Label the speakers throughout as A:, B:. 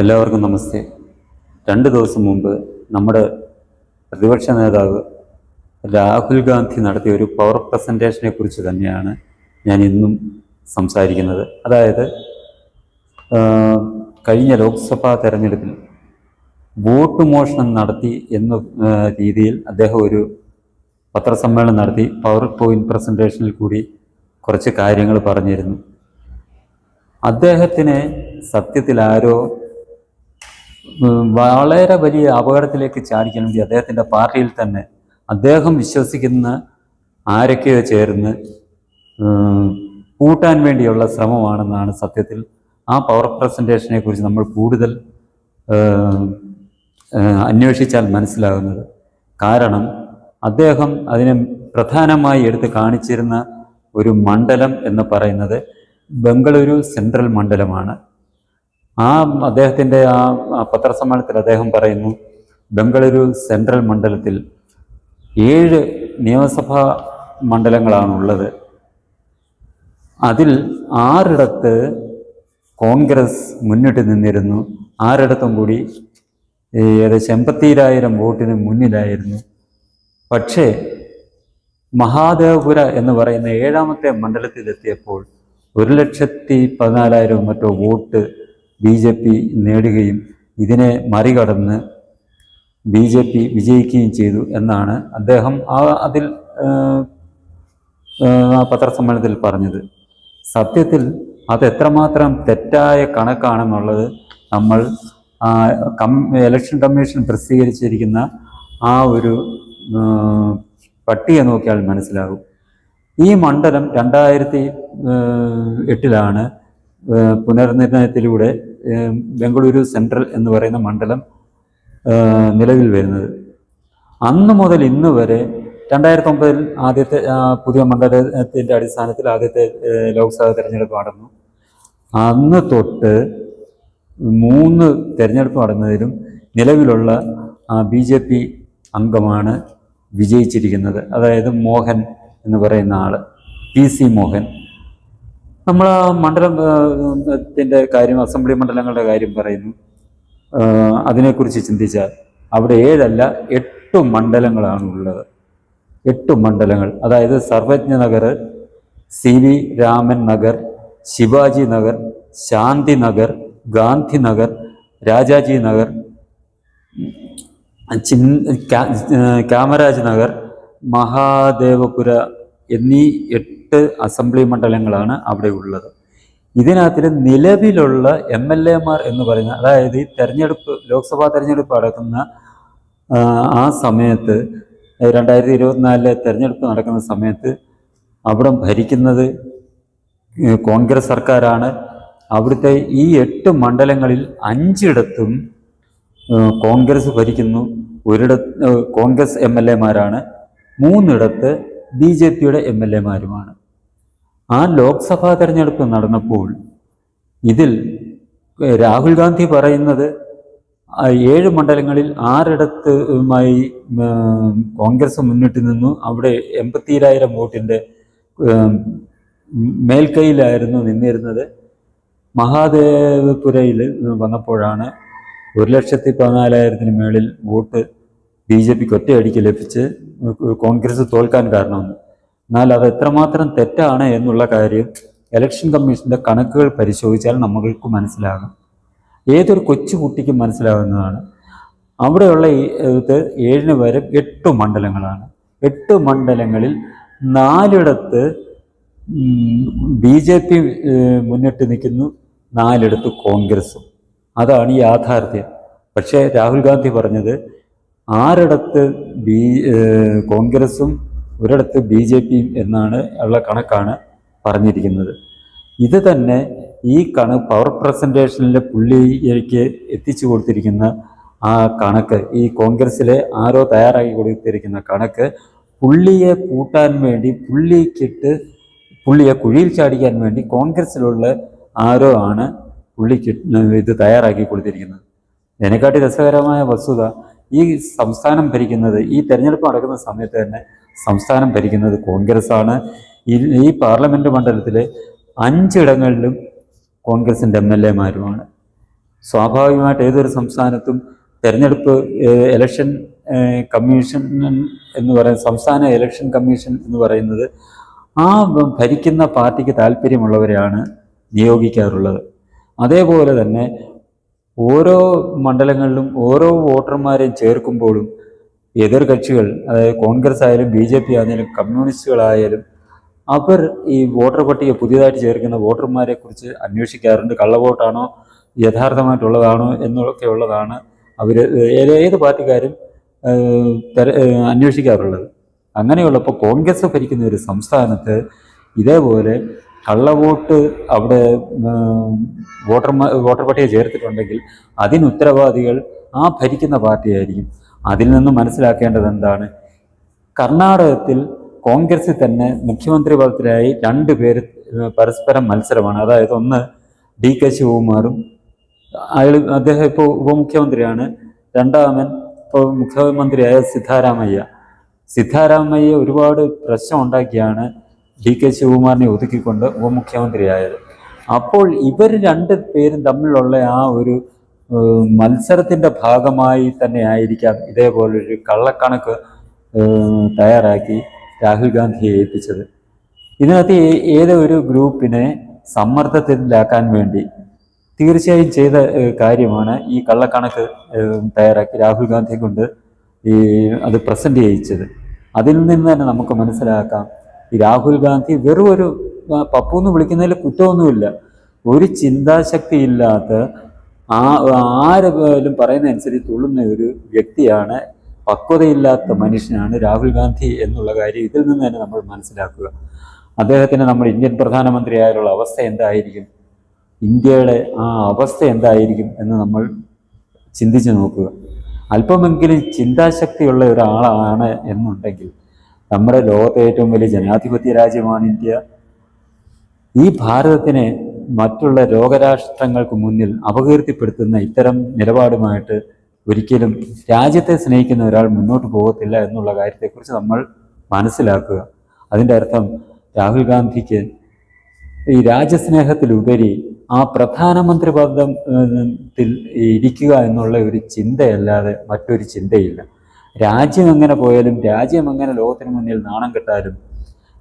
A: എല്ലാവർക്കും നമസ്തേ. രണ്ട് ദിവസം മുമ്പ് നമ്മുടെ പ്രതിപക്ഷ നേതാവ് രാഹുൽ ഗാന്ധി നടത്തിയ ഒരു പവർ പ്രസന്റേഷനെ കുറിച്ച് തന്നെയാണ് ഞാൻ ഇന്നും സംസാരിക്കുന്നത്. അതായത് കഴിഞ്ഞ ലോക്സഭാ തെരഞ്ഞെടുപ്പിൽ വോട്ട് മോഷണം നടത്തി എന്ന രീതിയിൽ അദ്ദേഹം ഒരു പത്രസമ്മേളനം നടത്തി പവർ പോയിന്റ് പ്രസന്റേഷനിൽ കൂടി കുറച്ച് കാര്യങ്ങൾ പറഞ്ഞിരുന്നു. അദ്ദേഹത്തിനെ സത്യത്തിൽ ആരോ വളരെ വലിയ അപകടത്തിലേക്ക് ചാടിക്കാൻ വേണ്ടി അദ്ദേഹത്തിന്റെ പാർട്ടിയിൽ തന്നെ അദ്ദേഹം വിശ്വസിക്കുന്ന ആരൊക്കെയോ ചേർന്ന് കൂട്ടാൻ വേണ്ടിയുള്ള ശ്രമമാണെന്നാണ് സത്യത്തിൽ. ആ പവർ പ്രസന്റേഷനെ കുറിച്ച് നമ്മൾ കൂടുതൽ അന്വേഷിച്ചാൽ മനസ്സിലാകുന്നത്. കാരണം അദ്ദേഹം അതിനെ പ്രധാനമായി എടുത്ത് കാണിച്ചിരുന്ന ഒരു മണ്ഡലം എന്ന് പറയുന്നത് ബംഗളൂരു സെൻട്രൽ മണ്ഡലമാണ്. ആ അദ്ദേഹത്തിന്റെ ആ പത്രസമ്മേളനത്തിൽ അദ്ദേഹം പറയുന്നു ബംഗളൂരു സെൻട്രൽ മണ്ഡലത്തിൽ ഏഴ് നിയമസഭാ മണ്ഡലങ്ങളാണുള്ളത്. അതിൽ ആറിടത്ത് കോൺഗ്രസ് മുന്നിട്ട് നിന്നിരുന്നു. ആറിടത്തും കൂടി ഏകദേശം എൺപത്തിരായിരം വോട്ടിന് മുന്നിലായിരുന്നു. പക്ഷേ മഹാദേവപുര എന്ന് പറയുന്ന ഏഴാമത്തെ മണ്ഡലത്തിലെത്തിയപ്പോൾ ഒരു ലക്ഷത്തി പതിനാലായിരം മറ്റോ വോട്ട് ബി ജെ പി നേടുകയും ഇതിനെ മറികടന്ന് ബി ജെ പി വിജയിക്കുകയും ചെയ്തു എന്നാണ് അദ്ദേഹം ആ അതിൽ പത്രസമ്മേളനത്തിൽ പറഞ്ഞത്. സത്യത്തിൽ അതെത്രമാത്രം തെറ്റായ കണക്കാണെന്നുള്ളത് നമ്മൾ കം ഇലക്ഷൻ കമ്മീഷൻ പ്രസിദ്ധീകരിച്ചിരിക്കുന്ന ആ ഒരു പട്ടിക നോക്കിയാൽ മനസ്സിലാകും. ഈ മണ്ഡലം രണ്ടായിരത്തി എട്ടിലാണ് പുനർനിർണയത്തിലൂടെ ബംഗളൂരു സെൻട്രൽ എന്ന് പറയുന്ന മണ്ഡലം നിലവിൽ വരുന്നത്. അന്ന് മുതൽ ഇന്ന് വരെ രണ്ടായിരത്തി ഒമ്പതിൽ ആദ്യത്തെ പുതിയ മണ്ഡലത്തിന്റെ അടിസ്ഥാനത്തിൽ ആദ്യത്തെ ലോക്സഭാ തെരഞ്ഞെടുപ്പ് നടന്നു. അന്ന് തൊട്ട് മൂന്ന് തെരഞ്ഞെടുപ്പ് നടന്നതിലും നിലവിലുള്ള ബി ജെ പി അംഗമാണ് വിജയിച്ചിരിക്കുന്നത്. അതായത് മോഹൻ എന്ന് പറയുന്ന ആൾ പി സി മോഹൻ. നമ്മൾ ആ മണ്ഡലം കാര്യം അസംബ്ലി മണ്ഡലങ്ങളുടെ കാര്യം പറയുന്നു. അതിനെക്കുറിച്ച് ചിന്തിച്ചാൽ അവിടെ ഏഴല്ല എട്ട് മണ്ഡലങ്ങളാണ് ഉള്ളത്. എട്ട് മണ്ഡലങ്ങൾ. അതായത് സർവജ്ഞ നഗർ സി വി രാമൻ നഗർ ശിവാജി നഗർ ശാന്തി നഗർ ഗാന്ധി നഗർ രാജാജി നഗർ ചിൻ കാമരാജ് നഗർ മഹാദേവപുര എന്നീ എട്ട് അസംബ്ലി മണ്ഡലങ്ങളാണ് അവിടെ ഉള്ളത്. ഇതിനകത്തിൽ നിലവിലുള്ള എം എൽ എമാർ എന്ന് പറയുന്ന അതായത് ഈ തെരഞ്ഞെടുപ്പ് ലോക്സഭാ തെരഞ്ഞെടുപ്പ് നടക്കുന്ന ആ, സമയത്ത് രണ്ടായിരത്തി ഇരുപത്തിനാലിലെ തെരഞ്ഞെടുപ്പ് നടക്കുന്ന സമയത്ത് അവിടെ ഭരിക്കുന്നത് കോൺഗ്രസ് സർക്കാരാണ്. അവിടുത്തെ ഈ എട്ട് മണ്ഡലങ്ങളിൽ അഞ്ചിടത്തും കോൺഗ്രസ് ഭരിക്കുന്നു. ഒരിടത്ത് കോൺഗ്രസ് എം എൽ എമാരാണ് മൂന്നിടത്ത് ബി ജെ പിയുടെ എം എൽ എമാരുമാണ്. ആ ലോക്സഭാ തെരഞ്ഞെടുപ്പ് നടന്നപ്പോൾ ഇതിൽ രാഹുൽ ഗാന്ധി പറയുന്നത് ഏഴ് മണ്ഡലങ്ങളിൽ ആറിടത്തുമായി കോൺഗ്രസ് മുന്നിട്ട് നിന്നു. അവിടെ എൺപത്തിരായിരം വോട്ടിന്റെ മേൽക്കൈയിലായിരുന്നു നിന്നിരുന്നത്. മഹാദേവപുരയിൽ വന്നപ്പോഴാണ് ഒരു ലക്ഷത്തി പതിനാലായിരത്തിന് മേളിൽ വോട്ട് ബി ജെ പിക്ക് ഒറ്റയടിക്ക് ലഭിച്ച് കോൺഗ്രസ് തോൽക്കാൻ കാരണമെന്ന് എന്നാൽ അത് എത്രമാത്രം തെറ്റാണ് എന്നുള്ള കാര്യം ഇലക്ഷൻ കമ്മീഷന്റെ കണക്കുകൾ പരിശോധിച്ചാൽ നമ്മൾക്ക് മനസ്സിലാകും. ഏതൊരു കൊച്ചു കുട്ടിക്കും മനസ്സിലാകുന്നതാണ്. അവിടെയുള്ള ഇത് ഏഴിന് വരെ എട്ട് മണ്ഡലങ്ങളാണ്. എട്ട് മണ്ഡലങ്ങളിൽ നാലിടത്ത് ബി ജെ പി മുന്നിട്ട് നിൽക്കുന്നു നാലിടത്ത് കോൺഗ്രസും. അതാണ് യാഥാർത്ഥ്യം. പക്ഷേ രാഹുൽ ഗാന്ധി പറഞ്ഞത് ആറിടത്ത് ബി കോൺഗ്രസും ഒരിടത്ത് ബി ജെ പിയും എന്നാണ് ഉള്ള കണക്കാണ് പറഞ്ഞിരിക്കുന്നത്. ഇത് തന്നെ ഈ കണ പവർ പ്രസന്റേഷനിലെ പുള്ളിക്ക് എത്തിച്ചു കൊടുത്തിരിക്കുന്ന ആ കണക്ക് ഈ കോൺഗ്രസ്സിലെ ആരോ തയ്യാറാക്കി കൊടുത്തിരിക്കുന്ന കണക്ക് പുള്ളിയെ കൂട്ടാൻ വേണ്ടി പുള്ളിക്കിട്ട് പുള്ളിയെ കുഴിയിൽ ചാടിക്കാൻ വേണ്ടി കോൺഗ്രസ്സിലുള്ള ആരോ ആണ് പുള്ളിക്ക് ഇത് തയ്യാറാക്കി കൊടുത്തിരിക്കുന്നത്. ഇതിനെക്കാട്ടി രസകരമായ വസ്തുത ഈ സംസ്ഥാനം ഭരിക്കുന്നത് ഈ തെരഞ്ഞെടുപ്പ് നടക്കുന്ന സമയത്ത് തന്നെ സംസ്ഥാനം ഭരിക്കുന്നത് കോൺഗ്രസ് ആണ് ഈ പാർലമെന്റ് മണ്ഡലത്തിലെ അഞ്ചിടങ്ങളിലും കോൺഗ്രസിന്റെ എം എൽ എമാരുമാണ്. സ്വാഭാവികമായിട്ട് ഏതൊരു സംസ്ഥാനത്തും തെരഞ്ഞെടുപ്പ് ഇലക്ഷൻ കമ്മീഷൻ എന്ന് പറയുന്ന സംസ്ഥാന ഇലക്ഷൻ കമ്മീഷൻ എന്ന് പറയുന്നത് ആ ഭരിക്കുന്ന പാർട്ടിക്ക് താല്പര്യമുള്ളവരെയാണ് നിയോഗിക്കാറുള്ളത്. അതേപോലെ തന്നെ ഓരോ മണ്ഡലങ്ങളിലും ഓരോ വോട്ടർമാരെയും ചേർക്കുമ്പോഴും എതിർ കക്ഷികൾ അതായത് കോൺഗ്രസ് ആയാലും ബി ജെ പി ആയാലും കമ്മ്യൂണിസ്റ്റുകളായാലും അവർ ഈ വോട്ടർ പട്ടിക പുതിയതായിട്ട് ചേർക്കുന്ന വോട്ടർമാരെ കുറിച്ച് അന്വേഷിക്കാറുണ്ട്. കള്ളവോട്ടാണോ യഥാർത്ഥമായിട്ടുള്ളതാണോ എന്നൊക്കെ ഉള്ളതാണ് അവർ ഏത് പാർട്ടിക്കാരും അന്വേഷിക്കാറുള്ളത്. അങ്ങനെയുള്ളപ്പോൾ കോൺഗ്രസ് ഭരിക്കുന്ന ഒരു സംസ്ഥാനത്ത് ഇതേപോലെ കള്ളവോട്ട് അവിടെ വോട്ടർമാർ വോട്ടർ പട്ടിക ചേർത്തിട്ടുണ്ടെങ്കിൽ അതിന് ഉത്തരവാദികൾ ആ ഭരിക്കുന്ന പാർട്ടിയായിരിക്കും. അതിൽ നിന്ന് മനസ്സിലാക്കേണ്ടത് എന്താണ്? കർണാടകത്തിൽ കോൺഗ്രസിൽ തന്നെ മുഖ്യമന്ത്രി പദത്തിലായി രണ്ട് പേര് പരസ്പരം മത്സരമാണ്. അതായത് ഒന്ന് ഡി കെ ശിവകുമാറും അയാൾ അദ്ദേഹം ഇപ്പോൾ ഉപമുഖ്യമന്ത്രിയാണ്. രണ്ടാമൻ ഇപ്പോൾ മുഖ്യമന്ത്രിയായ സിദ്ധാരാമയ്യ. സിദ്ധാരാമയ്യ ഒരുപാട് പ്രശ്നം ഉണ്ടാക്കിയാണ്. D K ശിവകുമാറിനെ ഒതുക്കിക്കൊണ്ട് ഉപമുഖ്യമന്ത്രിയായത്. അപ്പോൾ ഇവർ രണ്ട് പേരും തമ്മിലുള്ള ആ ഒരു മത്സരത്തിന്റെ ഭാഗമായി തന്നെ ആയിരിക്കാം ഇതേപോലൊരു കള്ളക്കണക്ക് തയ്യാറാക്കി രാഹുൽ ഗാന്ധിയെ ഏൽപ്പിച്ചത്. ഇതിനകത്ത് ഏതോ ഒരു ഗ്രൂപ്പിനെ സമ്മർദ്ദത്തിലാക്കാൻ വേണ്ടി തീർച്ചയായും ചെയ്ത കാര്യമാണ് ഈ കള്ളക്കണക്ക് തയ്യാറാക്കി രാഹുൽ ഗാന്ധിയെ കൊണ്ട് ഈ അത് പ്രസന്റ് ചെയ്യിച്ചത്. അതിൽ നിന്ന് തന്നെ നമുക്ക് മനസ്സിലാക്കാം ഈ രാഹുൽ ഗാന്ധി വെറും ഒരു പപ്പു എന്ന് വിളിക്കുന്നതിൽ കുറ്റമൊന്നുമില്ല. ഒരു ചിന്താശക്തി ഇല്ലാത്ത ആ ആരും പറയുന്നതനുസരിച്ച് തുള്ളുന്ന ഒരു വ്യക്തിയാണ് പക്വതയില്ലാത്ത മനുഷ്യനാണ് രാഹുൽ ഗാന്ധി എന്നുള്ള കാര്യം ഇതിൽ നിന്ന് തന്നെ നമ്മൾ മനസ്സിലാക്കുക. അദ്ദേഹത്തിന് നമ്മൾ ഇന്ത്യൻ പ്രധാനമന്ത്രിയായുള്ള അവസ്ഥ എന്തായിരിക്കും? ഇന്ത്യയുടെ ആ അവസ്ഥ എന്തായിരിക്കും എന്ന് നമ്മൾ ചിന്തിച്ചു നോക്കുക. അല്പമെങ്കിലും ചിന്താശക്തിയുള്ള ഒരാളാണ് എന്നുണ്ടെങ്കിൽ നമ്മുടെ ലോകത്തെ ഏറ്റവും വലിയ ജനാധിപത്യ രാജ്യമാണ് ഇന്ത്യ. ഈ ഭാരതത്തിനെ മറ്റുള്ള ലോകരാഷ്ട്രങ്ങൾക്ക് മുന്നിൽ അപകീർത്തിപ്പെടുത്തുന്ന ഇത്തരം നിലപാടുമായിട്ട് ഒരിക്കലും രാജ്യത്തെ സ്നേഹിക്കുന്ന ഒരാൾ മുന്നോട്ട് പോകത്തില്ല എന്നുള്ള കാര്യത്തെക്കുറിച്ച് നമ്മൾ മനസ്സിലാക്കുക. അതിന്റെ അർത്ഥം രാഹുൽ ഗാന്ധിക്ക് ഈ രാജ്യസ്നേഹത്തിലുപരി ആ പ്രധാനമന്ത്രി പദത്തിൽ ഇരിക്കുക എന്നുള്ള ഒരു ചിന്തയല്ലാതെ മറ്റൊരു ചിന്തയില്ല. രാജ്യം എങ്ങനെ പോയാലും രാജ്യം എങ്ങനെ ലോകത്തിന് മുന്നിൽ നാണം കെട്ടാലും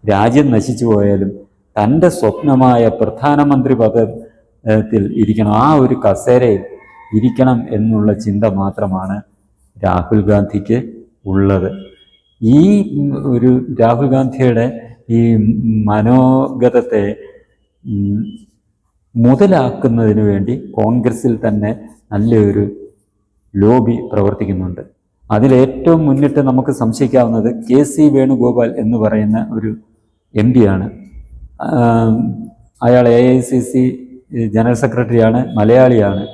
A: രാജ്യം നശിച്ചു പോയാലും തന്റെ സ്വപ്നമായ പ്രധാനമന്ത്രി പദത്തിൽ ഇരിക്കണം. ആ ഒരു കസേരയിൽ ഇരിക്കണം എന്നുള്ള ചിന്ത മാത്രമാണ് രാഹുൽ ഗാന്ധിക്ക് ഉള്ളത്. ഈ ഒരു രാഹുൽ ഗാന്ധിയുടെ ഈ മനോഗതത്തെ മുതലാക്കുന്നതിന് വേണ്ടി കോൺഗ്രസിൽ തന്നെ നല്ലൊരു ലോബി പ്രവർത്തിക്കുന്നുണ്ട്. അതിലേറ്റവും മുന്നിട്ട് നമുക്ക് സംശയിക്കാവുന്നത് കെ സി വേണുഗോപാൽ എന്ന് പറയുന്ന ഒരു എം ആണ്. അയാൾ A I C C general സെക്രട്ടറിയാണ് മലയാളിയാണ്.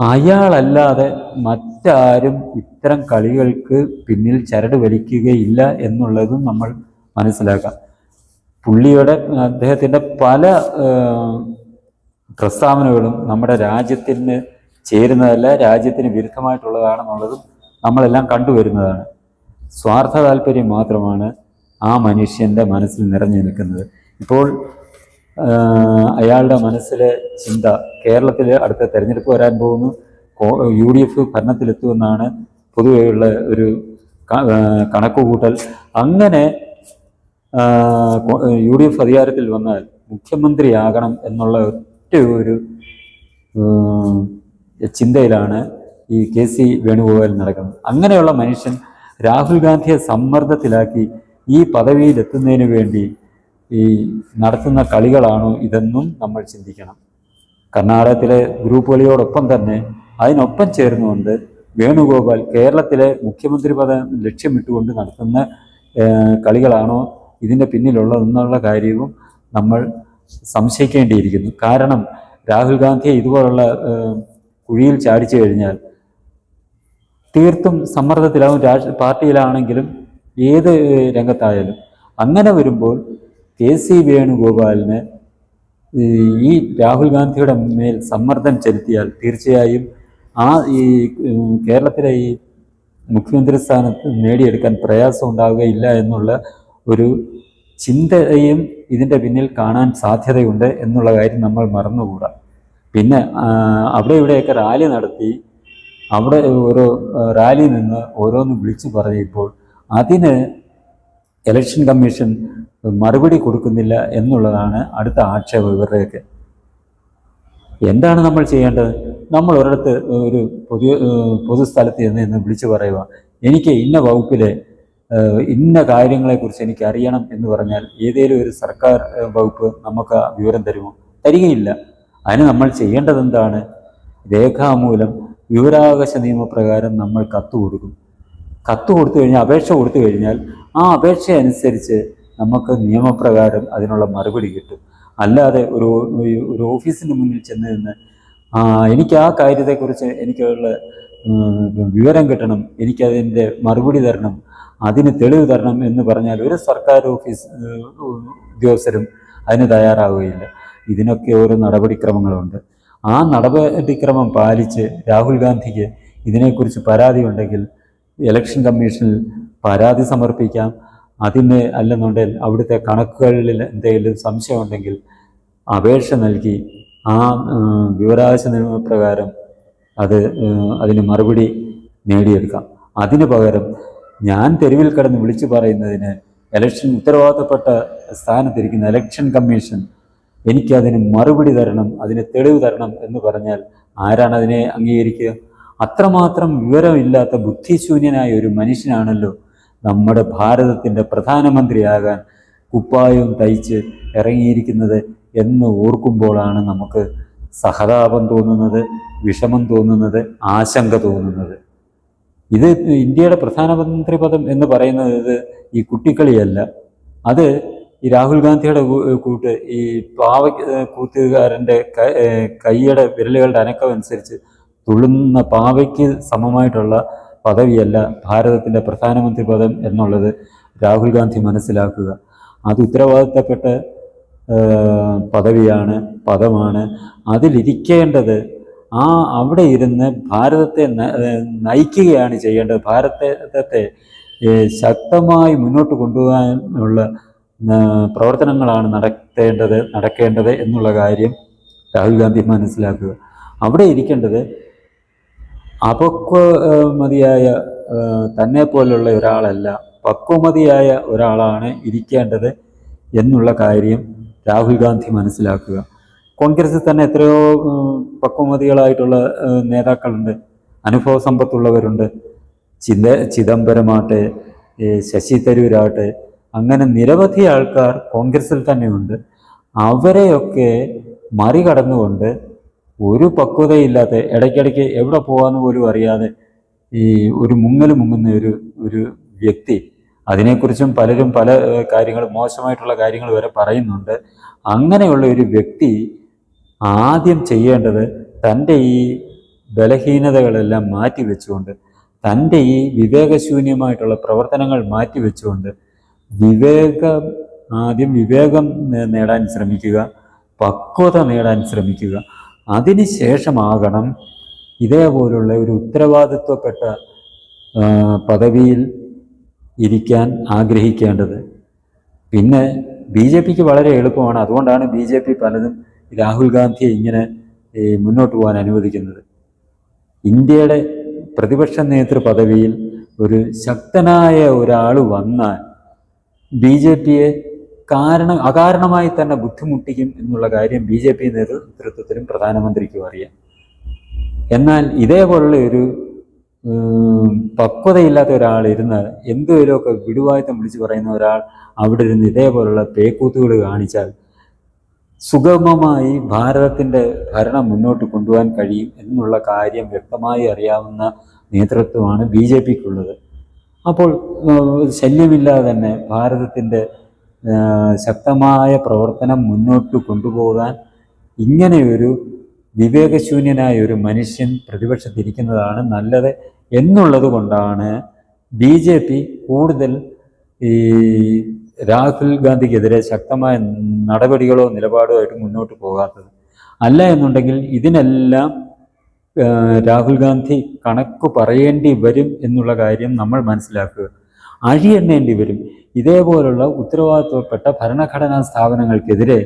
A: അയാളല്ലാതെ മറ്റാരും ഇത്തരം കളികൾക്ക് പിന്നിൽ ചരട് വലിക്കുകയില്ല എന്നുള്ളതും നമ്മൾ മനസ്സിലാക്കാം. പുള്ളിയുടെ അദ്ദേഹത്തിന്റെ പല പ്രസ്താവനകളും നമ്മുടെ രാജ്യത്തിന് ചേരുന്നതല്ല രാജ്യത്തിന് വിരുദ്ധമായിട്ടുള്ളതാണെന്നുള്ളതും നമ്മളെല്ലാം കണ്ടുവരുന്നതാണ്. സ്വാർത്ഥ താല്പര്യം മാത്രമാണ് ആ മനുഷ്യന്റെ മനസ്സിൽ നിറഞ്ഞു നിൽക്കുന്നത്. ഇപ്പോൾ അയാളുടെ മനസ്സിലെ ചിന്ത കേരളത്തിൽ അടുത്ത തെരഞ്ഞെടുപ്പ് വരാൻ പോകുന്നു. യു ഡി എഫ് ഭരണത്തിലെത്തുമെന്നാണ് പൊതുവെയുള്ള ഒരു കണക്കുകൂട്ടൽ. അങ്ങനെ യു ഡി എഫ് അധികാരത്തിൽ വന്നാൽ മുഖ്യമന്ത്രിയാകണം എന്നുള്ള ഒറ്റ ഒരു ചിന്തയിലാണ് ഈ കെ സി വേണുഗോപാൽ നടക്കുന്നത്. അങ്ങനെയുള്ള മനുഷ്യൻ രാഹുൽ ഗാന്ധിയെ സമ്മർദ്ദത്തിലാക്കി ഈ പദവിയിലെത്തുന്നതിന് വേണ്ടി ഈ നടത്തുന്ന കളികളാണോ ഇതെന്നും നമ്മൾ ചിന്തിക്കണം. കർണാടകത്തിലെ ഗ്രൂപ്പ് കളിയോടൊപ്പം തന്നെ അതിനൊപ്പം ചേർന്നുകൊണ്ട് വേണുഗോപാൽ കേരളത്തിലെ മുഖ്യമന്ത്രി പദം ലക്ഷ്യമിട്ടുകൊണ്ട് നടത്തുന്ന കളികളാണോ ഇതിന്റെ പിന്നിലുള്ളതെന്നുള്ള കാര്യവും നമ്മൾ സംശയിക്കേണ്ടിയിരിക്കുന്നു. കാരണം രാഹുൽ ഗാന്ധിയെ ഇതുപോലുള്ള കുഴിയിൽ ചാടിച്ചു കഴിഞ്ഞാൽ തീർത്തും സമ്മർദ്ദത്തിലാവും രാഷ്ട്ര പാർട്ടിയിലാണെങ്കിലും ഏത് രംഗത്തായാലും. അങ്ങനെ വരുമ്പോൾ കെ സി വേണുഗോപാലിന് ഈ രാഹുൽ ഗാന്ധിയുടെ മേൽ സമ്മർദ്ദം ചെലുത്തിയാൽ തീർച്ചയായും ആ ഈ കേരളത്തിലെ ഈ മുഖ്യമന്ത്രി സ്ഥാനത്ത് നേടിയെടുക്കാൻ പ്രയാസം ഉണ്ടാവുകയില്ല എന്നുള്ള ഒരു ചിന്തയും ഇതിന്റെ പിന്നിൽ കാണാൻ സാധ്യതയുണ്ട് എന്നുള്ള കാര്യം നമ്മൾ മറന്നുകൂടാ. പിന്നെ അവിടെ ഇവിടെയൊക്കെ റാലി നടത്തി. അവിടെ ഓരോ റാലി നിന്ന് ഓരോന്ന് വിളിച്ചു പറഞ്ഞപ്പോൾ അതിന് ഇലക്ഷൻ കമ്മീഷൻ മറുപടി കൊടുക്കുന്നില്ല എന്നുള്ളതാണ് അടുത്ത ആക്ഷേപം ഇവരുടെയൊക്കെ. എന്താണ് നമ്മൾ ചെയ്യേണ്ടത്? നമ്മൾ ഒരിടത്ത് ഒരു പൊതു പൊതുസ്ഥലത്ത് ചെന്ന് എന്ന് വിളിച്ചു പറയുക എനിക്ക് ഇന്ന വകുപ്പിലെ ഇന്ന കാര്യങ്ങളെക്കുറിച്ച് എനിക്ക് അറിയണം എന്ന് പറഞ്ഞാൽ ഏതെങ്കിലും ഒരു സർക്കാർ വകുപ്പ് നമുക്ക് വിവരം തരുമോ? തരികയില്ല. അതിന് നമ്മൾ ചെയ്യേണ്ടത് എന്താണ് രേഖാമൂലം വിവരാവകാശ നിയമപ്രകാരം നമ്മൾ കത്ത് കൊടുക്കും. കത്ത് കൊടുത്തു കഴിഞ്ഞാൽ അപേക്ഷ കൊടുത്തു കഴിഞ്ഞാൽ ആ അപേക്ഷ അനുസരിച്ച് നമുക്ക് നിയമപ്രകാരം അതിനുള്ള മറുപടി കിട്ടും. അല്ലാതെ ഒരു ഒരു ഓഫീസിന് മുന്നിൽ ചെന്ന് നിന്ന് എനിക്ക് ആ കാര്യത്തെക്കുറിച്ച് എനിക്കുള്ള വിവരം കിട്ടണം എനിക്കതിന്റെ മറുപടി തരണം അതിന് തെളിവ് തരണം എന്ന് പറഞ്ഞാൽ ഒരു സർക്കാർ ഓഫീസ് ഉദ്യോഗസ്ഥരും അതിന് തയ്യാറാവുകയില്ല. ഇതിനൊക്കെ ഓരോ നടപടിക്രമങ്ങളുണ്ട്. ആ നടപടിക്രമം പാലിച്ച് രാഹുൽ ഗാന്ധിക്ക് ഇതിനെക്കുറിച്ച് പരാതി ഉണ്ടെങ്കിൽ ഇലക്ഷൻ കമ്മീഷനിൽ പരാതി സമർപ്പിക്കാം. അതിന് അല്ലെന്നുണ്ടെങ്കിൽ അവിടുത്തെ കണക്കുകളിൽ എന്തെങ്കിലും സംശയമുണ്ടെങ്കിൽ അപേക്ഷ നൽകി ആ വിവരാവകാശ നിയമപ്രകാരം അത് അതിന് മറുപടി നേടിയെടുക്കാം. അതിന് പകരം ഞാൻ തെരുവിൽ കിടന്ന് വിളിച്ചു പറയുന്നതിന് ഇലക്ഷൻ ഉത്തരവാദിത്തപ്പെട്ട സ്ഥാനത്തിരിക്കുന്ന ഇലക്ഷൻ കമ്മീഷൻ എനിക്കതിന് മറുപടി തരണം അതിന് തെളിവ് തരണം എന്ന് പറഞ്ഞാൽ ആരാണ് അതിനെ അംഗീകരിക്കുക? അത്രമാത്രം വിവരമില്ലാത്ത ബുദ്ധിശൂന്യനായ ഒരു മനുഷ്യനാണല്ലോ നമ്മുടെ ഭാരതത്തിന്റെ പ്രധാനമന്ത്രിയാകാൻ കുപ്പായവും തയ്ച്ച് ഇറങ്ങിയിരിക്കുന്നത് എന്ന് ഓർക്കുമ്പോഴാണ് നമുക്ക് സഹതാപം തോന്നുന്നത് വിഷമം തോന്നുന്നത് ആശങ്ക തോന്നുന്നത്. ഇത് ഇന്ത്യയുടെ പ്രധാനമന്ത്രി പദം എന്ന് പറയുന്നത് ഈ കുട്ടിക്കളിയല്ല. അത് ഈ രാഹുൽ ഗാന്ധിയുടെ കൂട്ട് ഈ പാവ കൂത്തുകാരന്റെ കൈയുടെ വിരലുകളുടെ അനക്കം അനുസരിച്ച് തുള്ളുന്ന പാവയ്ക്ക് സമമായിട്ടുള്ള പദവിയല്ല ഭാരതത്തിന്റെ പ്രധാനമന്ത്രി പദം എന്നുള്ളത് രാഹുൽ ഗാന്ധി മനസ്സിലാക്കുക. അത് ഉത്തരവാദിത്തപ്പെട്ട പദവിയാണ് പദമാണ്. അതിലിരിക്കേണ്ടത് ആ അവിടെ ഇരുന്ന് ഭാരതത്തെ നയിക്കുകയാണ് ചെയ്യേണ്ടത്. ഭാരതത്തെ ശക്തമായി മുന്നോട്ട് കൊണ്ടുപോകാനുള്ള പ്രവർത്തനങ്ങളാണ് നടത്തേണ്ടത് നടക്കേണ്ടത് എന്നുള്ള കാര്യം രാഹുൽ ഗാന്ധി മനസ്സിലാക്കുക. അവിടെ ഇരിക്കേണ്ടത് അപക്വമതിയായ തന്നെ പോലുള്ള ഒരാളല്ല പക്വമതിയായ ഒരാളാണ് ഇരിക്കേണ്ടത് എന്നുള്ള കാര്യം രാഹുൽ ഗാന്ധി മനസ്സിലാക്കുക. കോൺഗ്രസിൽ തന്നെ എത്രയോ പക്വമതികളായിട്ടുള്ള നേതാക്കളുണ്ട് അനുഭവ സമ്പത്തുള്ളവരുണ്ട്. ചിദ ചിദംബരമാട്ടെ ശശി തരൂരാട്ടെ അങ്ങനെ നിരവധി ആൾക്കാർ കോൺഗ്രസിൽ തന്നെയുണ്ട്. അവരെയൊക്കെ മറികടന്നുകൊണ്ട് ഒരു പക്വതയില്ലാത്ത ഇടയ്ക്കിടയ്ക്ക് എവിടെ പോകാമെന്ന് പോലും അറിയാതെ ഈ ഒരു മുങ്ങൽ മുങ്ങുന്ന ഒരു ഒരു വ്യക്തി അതിനെക്കുറിച്ചും പലരും പല കാര്യങ്ങൾ മോശമായിട്ടുള്ള കാര്യങ്ങൾ വരെ പറയുന്നുണ്ട്. അങ്ങനെയുള്ള ഒരു വ്യക്തി ആദ്യം ചെയ്യേണ്ടത് തന്റെ ഈ ബലഹീനതകളെല്ലാം മാറ്റി വെച്ചുകൊണ്ട് തന്റെ ഈ വിവേകശൂന്യമായിട്ടുള്ള പ്രവർത്തനങ്ങൾ മാറ്റി വെച്ചുകൊണ്ട് വിവേകം ആദ്യം വിവേകം നേടാൻ ശ്രമിക്കുക പക്വത നേടാൻ ശ്രമിക്കുക. അതിനുശേഷമാകണം ഇതേപോലുള്ള ഒരു ഉത്തരവാദിത്വപ്പെട്ട പദവിയിൽ ഇരിക്കാൻ ആഗ്രഹിക്കേണ്ടത്. പിന്നെ ബി ജെ പിക്ക് വളരെ എളുപ്പമാണ്. അതുകൊണ്ടാണ് ബി ജെ പി പലതും രാഹുൽ ഗാന്ധിയെ ഇങ്ങനെ മുന്നോട്ട് പോകാൻ അനുവദിക്കുന്നത്. ഇന്ത്യയുടെ പ്രതിപക്ഷ നേതൃ പദവിയിൽ ഒരു ശക്തനായ ഒരാൾ വന്നാൽ ബി ജെ പിയെ കാരണം അകാരണമായി തന്നെ ബുദ്ധിമുട്ടിക്കും എന്നുള്ള കാര്യം ബി ജെ പി നേതൃത്വത്തിലും പ്രധാനമന്ത്രിക്കും അറിയാം. എന്നാൽ ഇതേപോലുള്ള ഒരു പക്വതയില്ലാത്ത ഒരാൾ ഇരുന്ന് എന്തുവരെയൊക്കെ വിടുവായത്തം വിളിച്ചു പറയുന്ന ഒരാൾ അവിടെ ഇരുന്ന് ഇതേപോലുള്ള പേക്കൂത്തുകൾ കാണിച്ചാൽ സുഗമമായി ഭാരതത്തിന്റെ ഭരണം മുന്നോട്ട് കൊണ്ടുപോകാൻ കഴിയും എന്നുള്ള കാര്യം വ്യക്തമായി അറിയാവുന്ന നേതൃത്വമാണ് ബി ജെ പിക്കുള്ളത്. അപ്പോൾ ശല്യമില്ലാതെ തന്നെ ഭാരതത്തിന്റെ ശക്തമായ പ്രവർത്തനം മുന്നോട്ട് കൊണ്ടുപോകാൻ ഇങ്ങനെയൊരു വിവേകശൂന്യനായ ഒരു മനുഷ്യൻ പ്രതിപക്ഷത്തിരിക്കുന്നതാണ് നല്ലത് എന്നുള്ളത് കൊണ്ടാണ് ബി ജെ പി കൂടുതൽ ഈ രാഹുൽ ഗാന്ധിക്കെതിരെ ശക്തമായ നടപടികളോ നിലപാടോ ആയിട്ട് മുന്നോട്ട് പോകാത്തത്. അല്ല എന്നുണ്ടെങ്കിൽ ഇതിനെല്ലാം രാഹുൽ ഗാന്ധി കണക്ക് പറയേണ്ടി വരും എന്നുള്ള കാര്യം നമ്മൾ മനസ്സിലാക്കുക. അഴിയെണ്ണേണ്ടി വരും. ഇതേപോലുള്ള ഉത്തരവാദിത്വപ്പെട്ട ഭരണഘടനാ സ്ഥാപനങ്ങൾക്കെതിരെ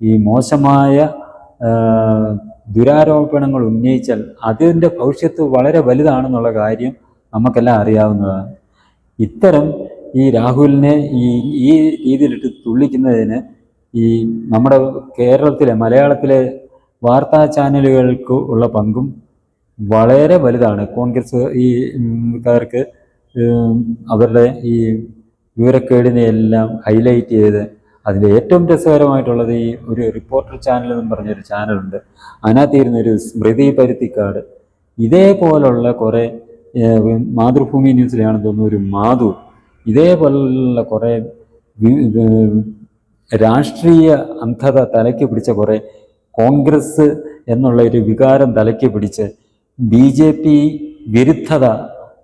A: ഈ മോശമായ ദുരാരോപണങ്ങൾ ഉന്നയിച്ചാൽ അതിന്റെ ഭവിഷ്യത്ത് വളരെ വലുതാണെന്നുള്ള കാര്യം നമുക്കെല്ലാം അറിയാവുന്നതാണ്. ഇത്തരം ഈ രാഹുലിനെ ഈ ഈ രീതിയിലിട്ട് തുള്ളിക്കുന്നതിന് ഈ നമ്മുടെ കേരളത്തിലെ മലയാളത്തിലെ വാർത്താ ചാനലുകൾക്ക് ഉള്ള പങ്കും വളരെ വലുതാണ്. കോൺഗ്രസ് ഈ കാർക്ക് അവരുടെ ഈ വിവരക്കേടിനെ എല്ലാം ഹൈലൈറ്റ് ചെയ്ത് അതിൽ ഏറ്റവും രസകരമായിട്ടുള്ളത് ഈ ഒരു റിപ്പോർട്ടർ ചാനൽ എന്ന് പറഞ്ഞൊരു ചാനലുണ്ട് അതിനകത്തിരുന്ന ഒരു സ്മൃതി പരുത്തിക്കാട്. ഇതേപോലുള്ള കുറേ മാതൃഭൂമി ന്യൂസിലാണെന്ന് തോന്നുന്നു ഒരു മാധു. ഇതേപോലുള്ള കുറേ രാഷ്ട്രീയ അന്ധത തലയ്ക്ക് പിടിച്ച കുറേ കോൺഗ്രസ് എന്നുള്ള ഒരു വികാരം തലയ്ക്ക് പിടിച്ച് ബി ജെ പി വിരുദ്ധത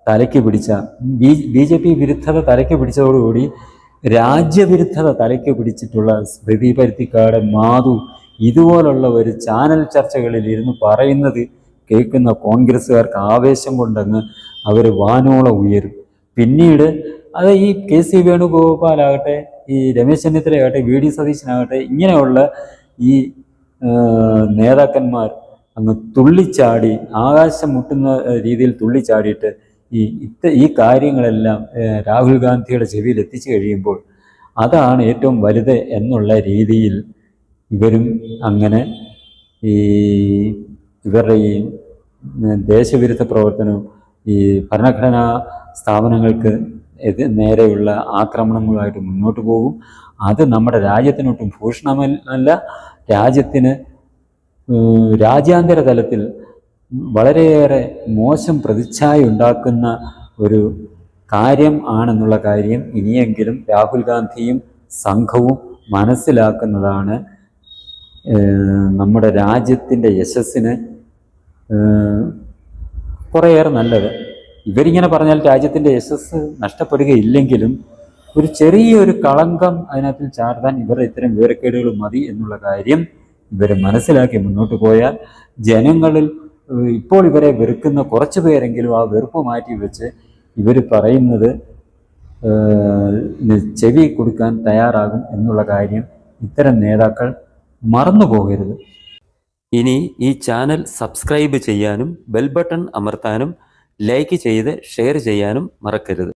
A: തലയ്ക്ക് പിടിച്ച ബി ബി ജെ പി വിരുദ്ധത തലയ്ക്ക് പിടിച്ചതോടുകൂടി രാജ്യവിരുദ്ധത തലയ്ക്ക് പിടിച്ചിട്ടുള്ള സ്മൃതി പരുത്തിക്കാട് മാധു ഇതുപോലുള്ള ഒരു ചാനൽ ചർച്ചകളിൽ ഇരുന്ന് പറയുന്നത് കേൾക്കുന്ന കോൺഗ്രസ്സുകാർക്ക് ആവേശം കൊണ്ടങ്ങ് അവർ വാനോളം ഉയരും. പിന്നീട് അത് ഈ കെ സി വേണുഗോപാലാകട്ടെ ഈ രമേശ് ചെന്നിത്തലയാകട്ടെ വി ഡി സതീശനാകട്ടെ ഇങ്ങനെയുള്ള ഈ നേതാക്കന്മാർ അങ്ങ് തുള്ളിച്ചാടി ആകാശം മുട്ടുന്ന രീതിയിൽ തുള്ളിച്ചാടിയിട്ട് ഈ ഇത്ത ഈ കാര്യങ്ങളെല്ലാം രാഹുൽ ഗാന്ധിയുടെ ചെവിയിൽ എത്തിച്ചു കഴിയുമ്പോൾ അതാണ് ഏറ്റവും വലുത് എന്നുള്ള രീതിയിൽ ഇവരും അങ്ങനെ ഈ ഇവരുടെ ഈ ദേശവിരുദ്ധ പ്രവർത്തനവും ഈ ഭരണഘടനാ സ്ഥാപനങ്ങൾക്ക് നേരെയുള്ള ആക്രമണങ്ങളുമായിട്ട് മുന്നോട്ട് പോകും. അത് നമ്മുടെ രാജ്യത്തിനൊട്ടും ഭൂഷണമല്ല രാജ്യത്തിന് രാജ്യാന്തര തലത്തിൽ വളരെയേറെ മോശം പ്രതിച്ഛായ ഉണ്ടാക്കുന്ന ഒരു കാര്യം ആണെന്നുള്ള കാര്യം ഇനിയെങ്കിലും രാഹുൽ ഗാന്ധിയും സംഘവും മനസ്സിലാക്കുന്നതാണ്. നമ്മുടെ രാജ്യത്തിന്റെ യശസ്സിന് കുറേയേറെ നല്ലത്. ഇവരിങ്ങനെ പറഞ്ഞാൽ രാജ്യത്തിന്റെ യശസ് നഷ്ടപ്പെടുകയില്ലെങ്കിലും ഒരു ചെറിയൊരു കളങ്കം അതിനകത്തിൽ ചാർത്താൻ ഇവരുടെ ഇത്തരം വിവരക്കേടുകൾ മതി എന്നുള്ള കാര്യം ഇവർ മനസ്സിലാക്കി മുന്നോട്ട് പോയാൽ ജനങ്ങളിൽ ഇപ്പോൾ ഇവരെ വെറുക്കുന്ന കുറച്ച് പേരെങ്കിലും ആ വെറുപ്പ് മാറ്റി വെച്ച് ഇവർ പറയുന്നത് ചെവി കൊടുക്കാൻ തയ്യാറാകും എന്നുള്ള കാര്യം ഇത്തരം നേതാക്കൾ മറന്നു പോകരുത്.
B: ഇനി ഈ ചാനൽ സബ്സ്ക്രൈബ് ചെയ്യാനും ബെൽ ബട്ടൺ അമർത്താനും ലൈക്ക് ചെയ്ത് ഷെയർ ചെയ്യാനും മറക്കരുത്.